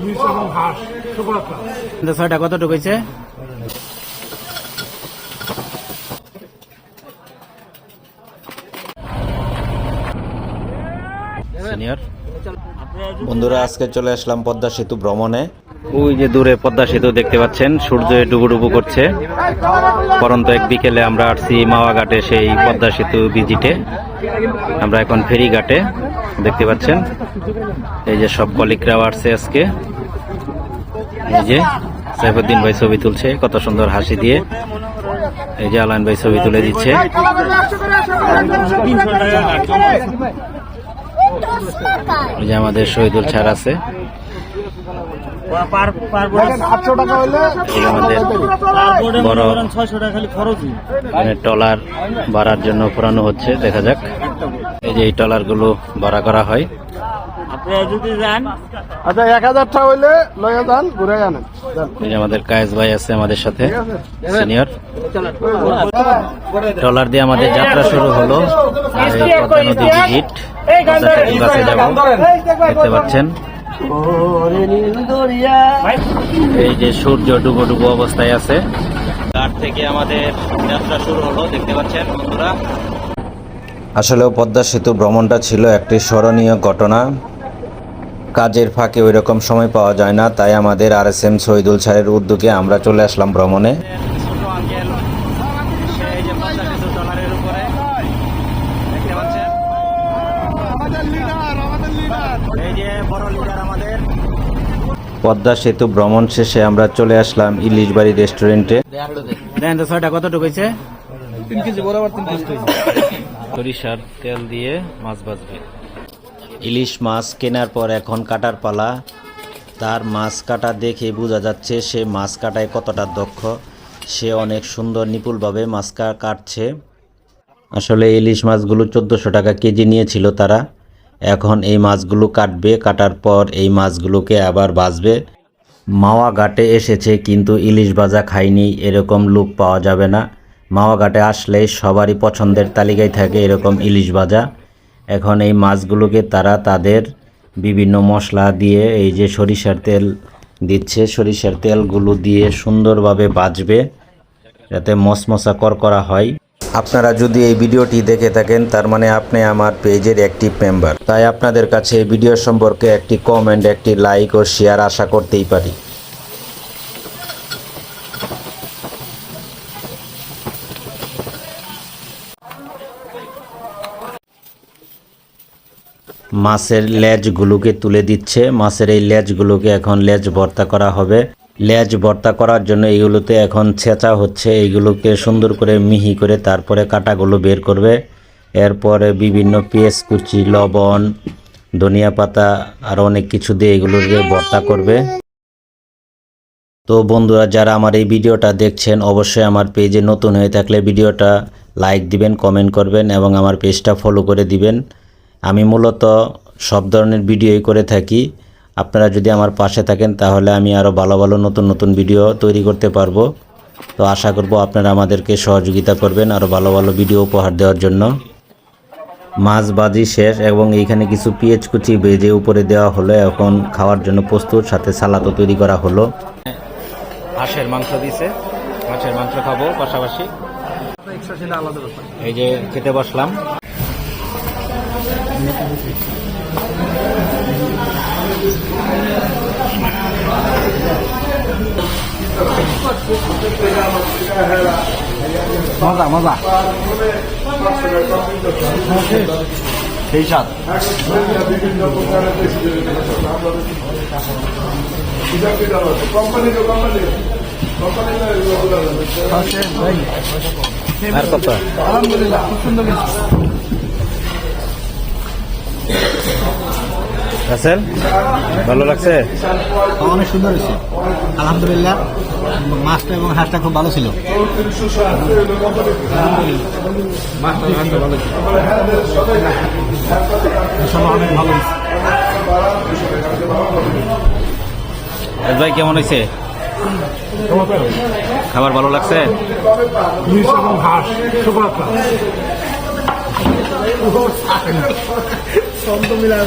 ইলিশ এবং হাঁস শুভরাত্রা। ছয়টা কতটুকু হয়েছে? সিনিয়র বন্ধুরা আজকে চলে আসলাম পদ্মা সেতু ভ্রমণে। ওই যে দূরে পদ্মা সেতু দেখতে পাচ্ছেন সূর্য ডুবুডুবু করছে। পরন্ত এক বিকেলে আমরা আসছি মাওয়া ঘাটে সেই পদ্মা সেতু ভিজিটে আমরা এখন ফেরি ঘাটে দেখতে পাচ্ছেন? এই যে সব কলিকরাও আসছে আজকে। এই যে সাইফুদ্দিন ভাই ছবি তুলছে, কত সুন্দর হাসি দিয়ে। এই যে আলাইন ভাই ছবি তুলে দিচ্ছে। এই যে আমাদের শহীদুল ছাড় আছে। টলার ভাড়ার জন্য পুরানো হচ্ছে দেখা যাক। এই যে এই টলারগুলো ভাড়া করা হয়। আচ্ছা এক হাজার টাকা হইলে লয়ে যান ঘুরে জানেন যে আমাদের কায়েস ভাই আছে আমাদের সাথে সিনিয়র। ট্রলার দিয়ে আমাদের যাত্রা শুরু হলো। আর পদ্মা যাব। দেখতে পাচ্ছেন। এই যে সূর্য ডুবো ডুবো অবস্থায় আছে। ঘাট থেকে আমাদের যাত্রা শুরু হলো দেখতে পাচ্ছেন বন্ধুরা। আসলেও পদ্মা সেতু ভ্রমণটা ছিল একটি স্মরণীয় ঘটনা। কাজের ফাঁকে ওই রকম সময় পাওয়া যায় না তাই আমাদের আর এস এম শহীদুল স্যারের উদ্যোগে আমরা চলে আসলাম ভ্রমণে ছোট আঙ্কেল সেই যে পদ্মা সেতু ট্রলারের উপরে দেখতে পাচ্ছেন আমাদের লিডার আমাদের লিডার এই যে বড় লিডার আমাদের পদ্মা সেতু ভ্রমণ শেষে আমরা চলে আসলাম ইলিশ বাড়ি রেস্টুরেন্টে ছয়টা কতটুকু হয়েছে। সরিষার তেল দিয়ে মাছ ভাজবে। ইলিশ মাছ কেনার পর এখন কাটার পালা। তার মাছ কাটা দেখে বোঝা যাচ্ছে সে মাছ কাটায় কতটা দক্ষ। সে অনেক সুন্দর নিপুণভাবে মাছ কা- কাটছে। আসলে ইলিশ মাছগুলো চোদ্দোশো টাকা কেজি নিয়েছিল তারা। এখন এই মাছগুলো কাটবে, কাটার পর এই মাছগুলোকে আবার ভাজবে। মাওয়া ঘাটে এসেছে কিন্তু ইলিশ ভাজা খাইনি, এরকম লুক পাওয়া যাবে না। মাওয়া ঘাটে আসলে সবারই পছন্দের তালিকায় থাকে এরকম ইলিশ ভাজা। এখন এই মাছগুলোকে তারা তাদের বিভিন্ন মশলা দিয়ে, এই যে সরিষার তেল দিচ্ছে, সরিষার তেলগুলো দিয়ে সুন্দরভাবে বাজবে যাতে মশমশা করা হয়। আপনারা যদি এই ভিডিওটি দেখে থাকেন, তার মানে আপনি আমার পেজের অ্যাক্টিভ মেম্বার তাই আপনাদের কাছে এই ভিডিও সম্পর্কে একটি কমেন্ট একটি লাইক ও শেয়ার আশা করতেই পারি। মাছের লেজগুলোকে তুলে দিচ্ছে। মাছের এই লেজগুলোকে এখন লেজ ভর্তা করা হবে। লেজ ভর্তা করার জন্য এইগুলোতে এখন ছেঁচা হচ্ছে। এইগুলোকে সুন্দর করে মিহি করে তারপরে কাটাগুলো বের করবে। এরপরে বিভিন্ন পেঁয়াজ কুচি, লবণ, ধনিয়া পাতা আর অনেক কিছু দিয়ে এগুলোকে ভর্তা করবে। তো বন্ধুরা, যারা আমার এই ভিডিওটা দেখছেন, অবশ্যই আমার পেজে নতুন হয়ে থাকলে ভিডিওটা লাইক দিবেন, কমেন্ট করবেন এবং আমার পেজটা ফলো করে দিবেন। আমি মূলত সব ধরনের ভিডিওই করে থাকি। আপনারা যদি আমার পাশে থাকেন, তাহলে আমি আরও ভালো ভালো নতুন নতুন ভিডিও তৈরি করতে পারব। তো আশা করব আপনারা আমাদেরকে সহযোগিতা করবেন আরও ভালো ভালো ভিডিও উপহার দেওয়ার জন্য। মাছ বাজি শেষ এবং এইখানে কিছু পেঁয়াজ কুচি বেজে উপরে দেওয়া হলো। এখন খাওয়ার জন্য প্রস্তুত, সাথে সালাদও তৈরি করা হলো। হাঁসের মাংস দিছে। মাছের মাংস খাব পাশাপাশি। এই যে খেতে বসলাম। মজা মজা। সেই সাত। আর কত? আলহামদুলিল্লাহ খুব সুন্দর রাসেল ভালো লাগছে? অনেক সুন্দর হয়েছে। আলহামদুলিল্লাহ মাছটা এবং হাঁসটা খুব ভালো ছিল। অনেক ভালো ভাই কেমন হয়েছে? খাবার ভালো লাগছে? হাঁস ছন্দ মিলায়।